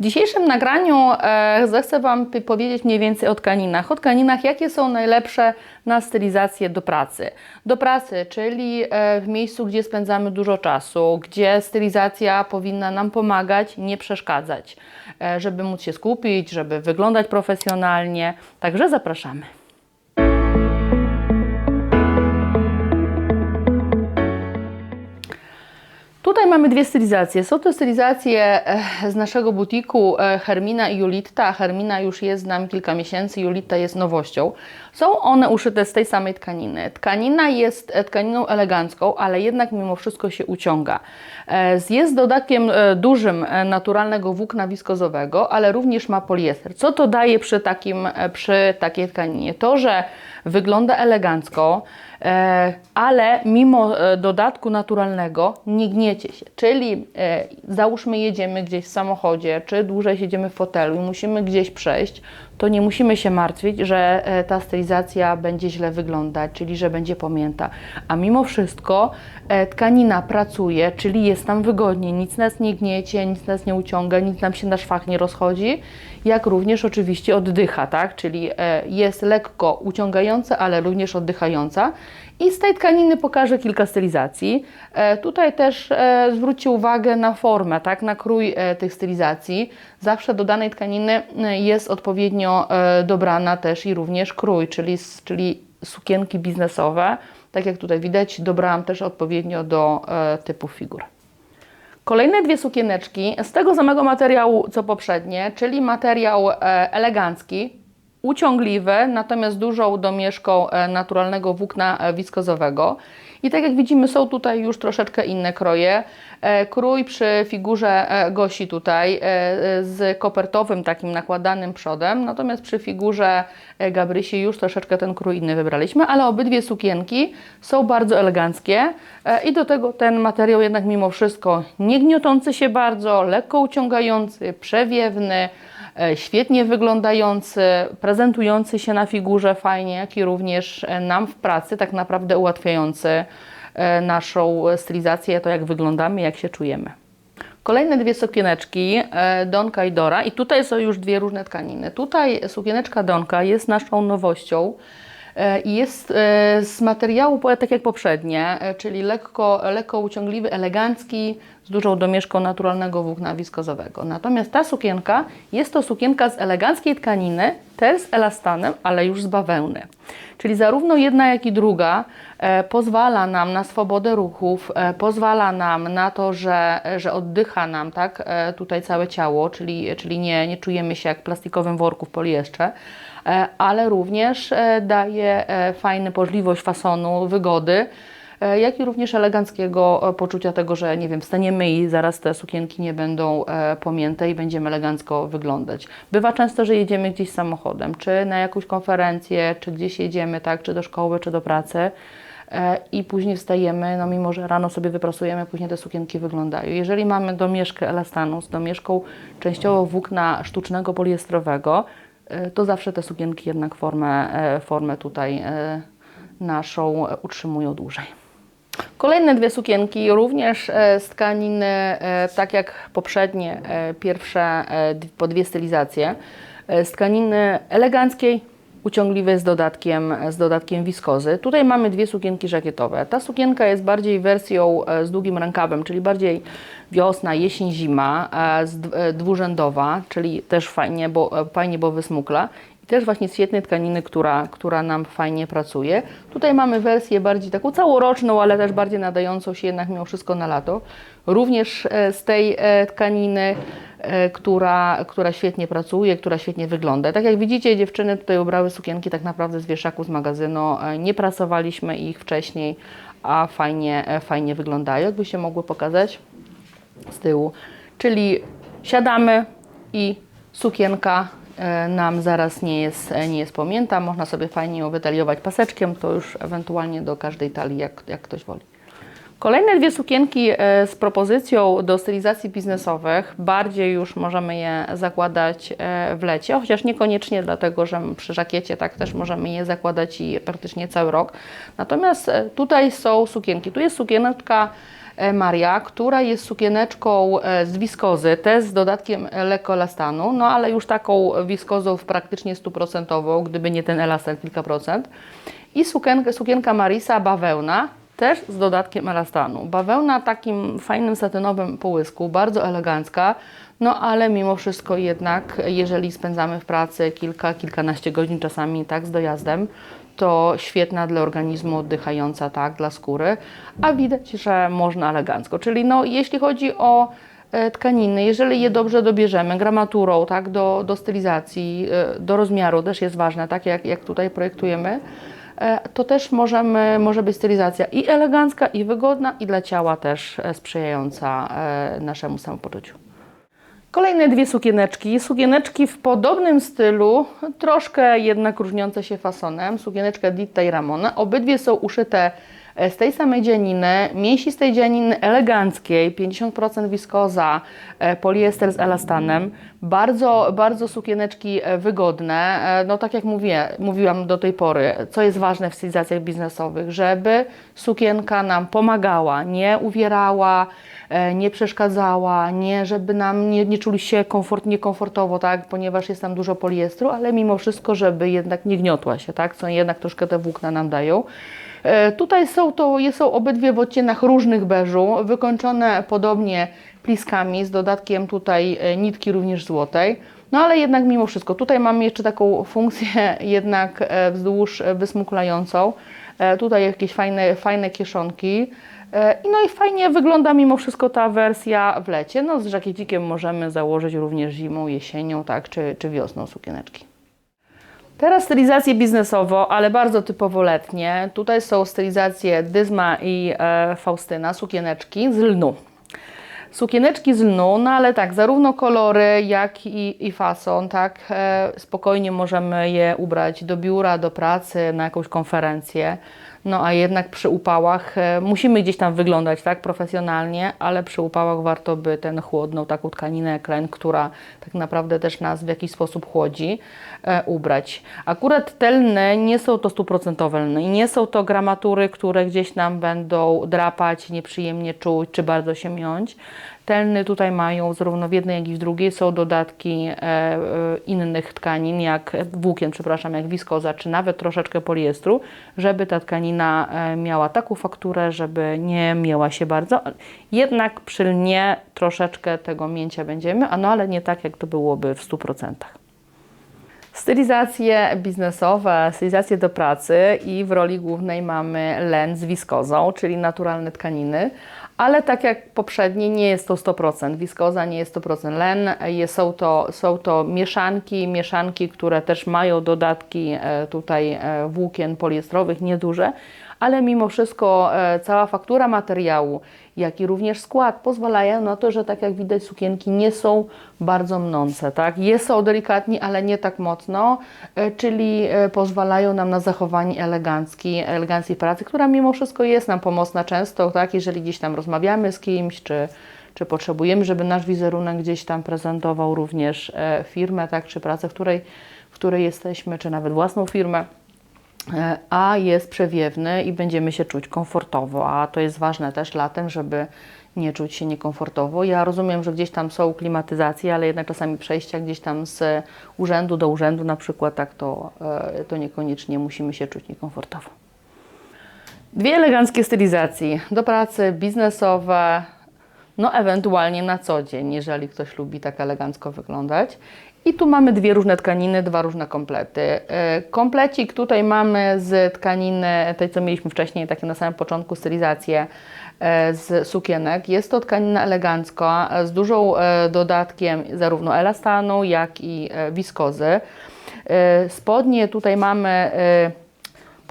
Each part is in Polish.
W dzisiejszym nagraniu e, zechcę Wam powiedzieć mniej więcej o tkaninach. O tkaninach, jakie są najlepsze na stylizację do pracy. Do pracy, czyli e, w miejscu, gdzie spędzamy dużo czasu, gdzie stylizacja powinna nam pomagać, nie przeszkadzać, e, żeby móc się skupić, żeby wyglądać profesjonalnie. Także zapraszamy. Mamy dwie stylizacje. Są to stylizacje e, z naszego butiku e, Hermina i Julitta. Hermina już jest z nami kilka miesięcy, Julitta jest nowością. Są one uszyte z tej samej tkaniny. Tkanina jest e, tkaniną elegancką, ale jednak mimo wszystko się uciąga. Jest dodatkiem dużym naturalnego włókna wiskozowego, ale również ma poliester. Co to daje przy, takim, przy takiej tkaninie? To, że wygląda elegancko, ale mimo dodatku naturalnego nie gniecie się. Czyli e, załóżmy jedziemy gdzieś w samochodzie, czy dłużej siedzimy w fotelu i musimy gdzieś przejść, to nie musimy się martwić, że e, ta stylizacja będzie źle wyglądać, czyli że będzie pamięta. A mimo wszystko e, tkanina pracuje, czyli jest nam wygodnie, nic nas nie gniecie, nic nas nie uciąga, nic nam się na szwach nie rozchodzi, jak również oczywiście oddycha, tak? Czyli e, jest lekko uciągająca, ale również oddychająca. I z tej tkaniny pokażę kilka stylizacji. Tutaj też zwróćcie uwagę na formę, tak? na krój tych stylizacji. Zawsze do danej tkaniny jest odpowiednio e, dobrana też i również krój, czyli, czyli sukienki biznesowe. Tak jak tutaj widać, dobrałam też odpowiednio do e, typów figur. Kolejne dwie sukieneczki z tego samego materiału co poprzednie, czyli materiał e, elegancki, uciągliwy, natomiast dużą domieszką e, naturalnego włókna e, wiskozowego. I tak jak widzimy, są tutaj już troszeczkę inne kroje. E, Krój przy figurze Gosi tutaj z kopertowym takim nakładanym przodem, natomiast przy figurze Gabrysi już troszeczkę ten krój inny wybraliśmy, ale obydwie sukienki są bardzo eleganckie i do tego ten materiał jednak mimo wszystko nie gniotący się bardzo, lekko uciągający, przewiewny, świetnie wyglądający, prezentujący się na figurze fajnie, jak i również e, nam w pracy tak naprawdę ułatwiający e, naszą stylizację, to jak wyglądamy, jak się czujemy. Kolejne dwie sukieneczki e, Donka i Dora i tutaj są już dwie różne tkaniny. Tutaj sukieneczka Donka jest naszą nowością e, i jest e, z materiału tak jak poprzednie, e, czyli lekko, lekko uciągliwy, elegancki, z dużą domieszką naturalnego włókna wiskozowego. Natomiast ta sukienka jest to sukienka z eleganckiej tkaniny, też z elastanem, ale już z bawełny. Czyli zarówno jedna, jak i druga e, pozwala nam na swobodę ruchów, e, pozwala nam na to, że, że oddycha nam tak, e, tutaj całe ciało, czyli, czyli nie, nie czujemy się jak w plastikowym worku w poliestrze, e, ale również e, daje e, fajny możliwość fasonu, wygody, e, jak i również eleganckiego e, poczucia tego, że nie wiem, wstaniemy i zaraz te sukienki nie będą e, pomięte i będziemy elegancko wyglądać. Bywa często, że jedziemy gdzieś samochodem, czy na jakąś konferencję, czy gdzieś jedziemy, tak, czy do szkoły, czy do pracy e, i później wstajemy, no mimo, że rano sobie wyprasujemy, później te sukienki wyglądają. Jeżeli mamy domieszkę elastanu z domieszką częściowo włókna sztucznego poliestrowego, e, to zawsze te sukienki jednak formę, e, formę tutaj e, naszą e, utrzymują dłużej. Kolejne dwie sukienki, również e, z tkaniny, e, tak jak poprzednie, e, pierwsze e, po dwie stylizacje, e, z tkaniny eleganckiej, uciągliwej z dodatkiem, z dodatkiem wiskozy. Tutaj mamy dwie sukienki żakietowe. Ta sukienka jest bardziej wersją e, z długim rękawem, czyli bardziej wiosna, jesień, zima, e, e, dwurzędowa, czyli też fajnie, bo, fajnie, bo wysmukla. Też właśnie z świetnej tkaniny, która, która nam fajnie pracuje. Tutaj mamy wersję bardziej taką całoroczną, ale też bardziej nadającą się jednak mimo wszystko na lato. Również e, z tej e, tkaniny, e, która, która świetnie pracuje, która świetnie wygląda. Tak jak widzicie, dziewczyny tutaj ubrały sukienki tak naprawdę z wieszaku, z magazynu. Nie prasowaliśmy ich wcześniej, a fajnie, fajnie wyglądają. Jakby się mogły pokazać z tyłu. Czyli siadamy i sukienka nam zaraz nie jest, e, nie jest pomięta. Można sobie fajnie ją wytaliować paseczkiem, to już ewentualnie do każdej talii, jak, jak ktoś woli. Kolejne dwie sukienki e, z propozycją do stylizacji biznesowych. Bardziej już możemy je zakładać e, w lecie, chociaż niekoniecznie dlatego, że przy żakiecie tak też możemy je zakładać i praktycznie cały rok. Natomiast e, tutaj są sukienki. Tu jest sukienka e, Maria, która jest sukieneczką e, z wiskozy, też z dodatkiem e, lekko elastanu, no ale już taką wiskozą praktycznie stuprocentową, gdyby nie ten elastan kilka procent. I sukienka, sukienka Marisa bawełna, też z dodatkiem elastanu. Bawełna takim fajnym satynowym połysku, bardzo elegancka, no ale mimo wszystko jednak, jeżeli spędzamy w pracy kilka, kilkanaście godzin czasami tak z dojazdem, to świetna dla organizmu, oddychająca tak dla skóry, a widać, że można elegancko. Czyli no, jeśli chodzi o e, tkaniny, jeżeli je dobrze dobierzemy gramaturą, tak, do, do stylizacji, e, do rozmiaru też jest ważne, tak jak, jak tutaj projektujemy, e, to też możemy, może być stylizacja i elegancka, i wygodna, i dla ciała też sprzyjająca naszemu samopoczuciu. Kolejne dwie sukieneczki. Sukieneczki w podobnym stylu, troszkę jednak różniące się fasonem. Sukieneczka Ditta i Ramona. Obydwie są uszyte z tej samej dzianiny, mięsistej dzianiny eleganckiej, 50% wiskoza, e, poliester z elastanem. Bardzo, bardzo sukieneczki e, wygodne. E, No tak jak mówię, mówiłam do tej pory, co jest ważne w stylizacjach biznesowych, żeby sukienka nam pomagała, nie uwierała, e, nie przeszkadzała, nie, żeby nam nie, nie czuli się komfort, niekomfortowo, tak, ponieważ jest tam dużo poliestru, ale mimo wszystko, żeby jednak nie gniotła się, tak, co jednak troszkę te włókna nam dają. E, Tutaj są to są obydwie w odcieniach różnych beżu, wykończone podobnie pliskami z dodatkiem tutaj e, nitki również złotej. No ale jednak mimo wszystko, tutaj mamy jeszcze taką funkcję jednak e, wzdłuż wysmuklającą. Tutaj jakieś fajne, fajne kieszonki. No i fajnie wygląda mimo wszystko ta wersja w lecie. No z żakiecikiem możemy założyć również zimą, jesienią, tak, czy, czy wiosną sukieneczki. Teraz stylizacje biznesowo, ale bardzo typowo letnie. Tutaj są stylizacje Dyzma i e, Faustyna, sukieneczki z lnu. Sukieneczki z lnu, no ale tak, zarówno kolory, jak i, i fason, tak, e, spokojnie możemy je ubrać do biura, do pracy, na jakąś konferencję. No a jednak przy upałach e, musimy gdzieś tam wyglądać tak profesjonalnie, ale przy upałach warto by ten chłodną taką tkaninę jak len, która tak naprawdę też nas w jakiś sposób chłodzi, e, ubrać. Akurat te lny nie są to stuprocentowe lny i nie są to gramatury, które gdzieś nam będą drapać, nieprzyjemnie czuć czy bardzo się miąć. Te lny tutaj mają zarówno w jednej, jak i w drugiej są dodatki e, e, innych tkanin, jak włókien, przepraszam, jak wiskoza, czy nawet troszeczkę poliestru, żeby ta tkanina e, miała taką fakturę, żeby nie miała się bardzo. Jednak przy lnie troszeczkę tego mięcia będziemy, a no ale nie tak, jak to byłoby w 100%. Stylizacje biznesowe, stylizacje do pracy i w roli głównej mamy len z wiskozą, czyli naturalne tkaniny, ale tak jak poprzednie nie jest to 100%. Wiskoza nie jest 100% len, jest, są, to, są to mieszanki, mieszanki, które też mają dodatki e, tutaj e, włókien poliestrowych, nieduże, ale mimo wszystko e, cała faktura materiału, jak i również skład pozwalają na to, że tak jak widać sukienki nie są bardzo mnące, tak? Jest są delikatni, ale nie tak mocno, e, czyli e, pozwalają nam na zachowanie elegancki, elegancji pracy, która mimo wszystko jest nam pomocna często, tak? Jeżeli gdzieś tam rozmawiamy z kimś, czy, czy potrzebujemy, żeby nasz wizerunek gdzieś tam prezentował również firmę, tak? Czy pracę, w której, w której jesteśmy, czy nawet własną firmę a jest przewiewny i będziemy się czuć komfortowo, a to jest ważne też latem, żeby nie czuć się niekomfortowo. Ja rozumiem, że gdzieś tam są klimatyzacje, ale jednak czasami przejścia gdzieś tam z urzędu do urzędu na przykład, tak to, e, to niekoniecznie musimy się czuć niekomfortowo. Dwie eleganckie stylizacje do pracy, biznesowe, no ewentualnie na co dzień, jeżeli ktoś lubi tak elegancko wyglądać. I tu mamy dwie różne tkaniny, dwa różne komplety. E, Komplecik tutaj mamy z tkaniny, tej co mieliśmy wcześniej, takie na samym początku stylizację e, z sukienek. Jest to tkanina elegancka e, z dużą dodatkiem zarówno elastanu, jak i wiskozy. Spodnie tutaj mamy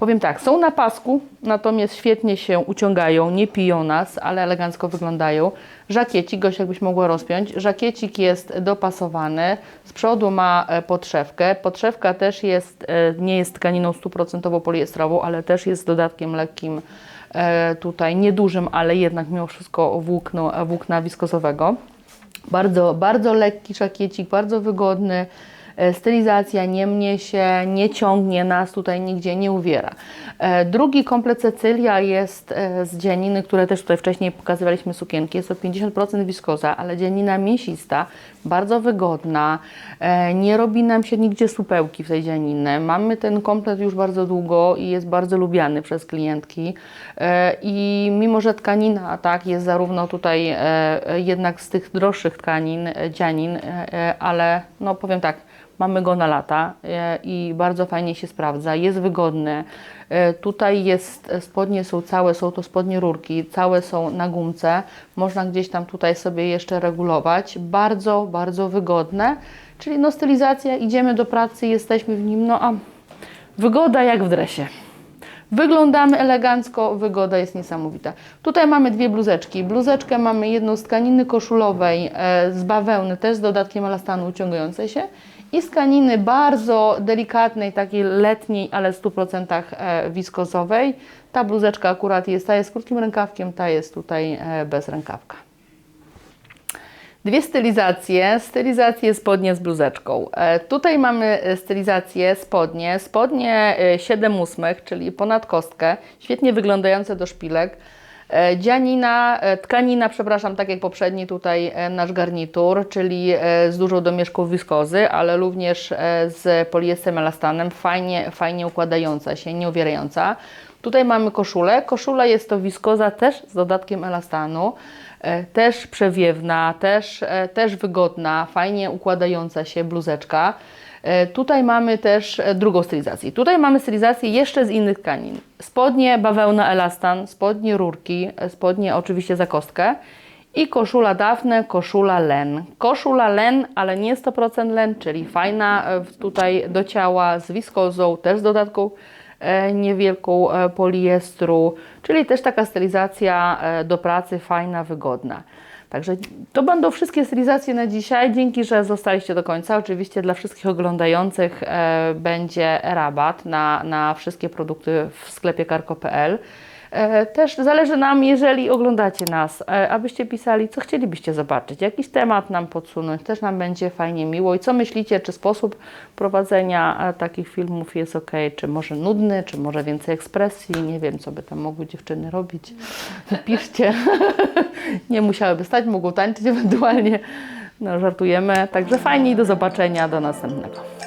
Powiem tak, są na pasku, natomiast świetnie się uciągają, nie piją nas, ale elegancko wyglądają. Żakiecik, goś jakbyś mogła rozpiąć. Żakiecik jest dopasowany, z przodu ma e, podszewkę. Podszewka też jest, e, nie jest tkaniną stuprocentowo poliestrową, ale też jest dodatkiem lekkim e, tutaj, niedużym, ale jednak mimo wszystko włókno, włókna wiskozowego. Bardzo, bardzo lekki żakiecik, bardzo wygodny. E, Stylizacja nie mnie się, nie ciągnie nas tutaj nigdzie, nie uwiera. E, Drugi komplet Cecylia jest e, z dzianiny, które też tutaj wcześniej pokazywaliśmy sukienki. Jest to 50% wiskoza, ale dzianina mięsista, bardzo wygodna. Nie robi nam się nigdzie supełki w tej dzianiny. Mamy ten komplet już bardzo długo i jest bardzo lubiany przez klientki. I mimo, że tkanina tak jest zarówno tutaj jednak z tych droższych tkanin, dzianin, ale no powiem tak, mamy go na lata e, i bardzo fajnie się sprawdza, jest wygodny. E, Tutaj jest, e, spodnie są całe, są to spodnie rurki, całe są na gumce, można gdzieś tam tutaj sobie jeszcze regulować. Bardzo, bardzo wygodne, czyli no stylizacja, idziemy do pracy, jesteśmy w nim, no a wygoda jak w dresie. Wyglądamy elegancko, wygoda jest niesamowita. Tutaj mamy dwie bluzeczki. Bluzeczkę mamy jedną z tkaniny koszulowej e, z bawełny, też z dodatkiem elastanu uciągającej się i z tkaniny bardzo delikatnej, takiej letniej, ale w 100% e, wiskozowej. Ta bluzeczka akurat jest, ta jest z krótkim rękawkiem, ta jest tutaj e, bez rękawka. Dwie stylizacje. Stylizację spodnie z bluzeczką. E, tutaj mamy stylizację spodnie. Spodnie e, 7 ósmych, czyli ponad kostkę. Świetnie wyglądające do szpilek. E, Dzianina, e, tkanina, przepraszam, tak jak poprzedni tutaj e, nasz garnitur, czyli z dużą domieszką wiskozy, ale również z poliestrem elastanem, fajnie, fajnie układająca się, nie uwierająca. Tutaj mamy koszulę. Koszula jest to wiskoza też z dodatkiem elastanu, też przewiewna, też, też wygodna, fajnie układająca się bluzeczka. E, Tutaj mamy też e, drugą stylizację. Tutaj mamy stylizację jeszcze z innych tkanin. Spodnie bawełna elastan, spodnie rurki, e, spodnie oczywiście za kostkę i koszula dafne, koszula len. Koszula len, ale nie 100% len, czyli fajna tutaj do ciała z wiskozą, też z dodatką niewielką poliestru, czyli też taka stylizacja do pracy fajna, wygodna. Także to będą wszystkie stylizacje na dzisiaj. Dzięki, że zostaliście do końca. Oczywiście dla wszystkich oglądających e, będzie rabat na, na wszystkie produkty w sklepie karko.pl. E, Też zależy nam, jeżeli oglądacie nas, e, abyście pisali, co chcielibyście zobaczyć, jakiś temat nam podsunąć, też nam będzie fajnie miło. I co myślicie, czy sposób prowadzenia e, takich filmów jest ok, czy może nudny, czy może więcej ekspresji, nie wiem, co by tam mogły dziewczyny robić. Piszcie. nie musiałyby stać, mogą tańczyć ewentualnie. No, żartujemy. Także fajnie i do zobaczenia, do następnego.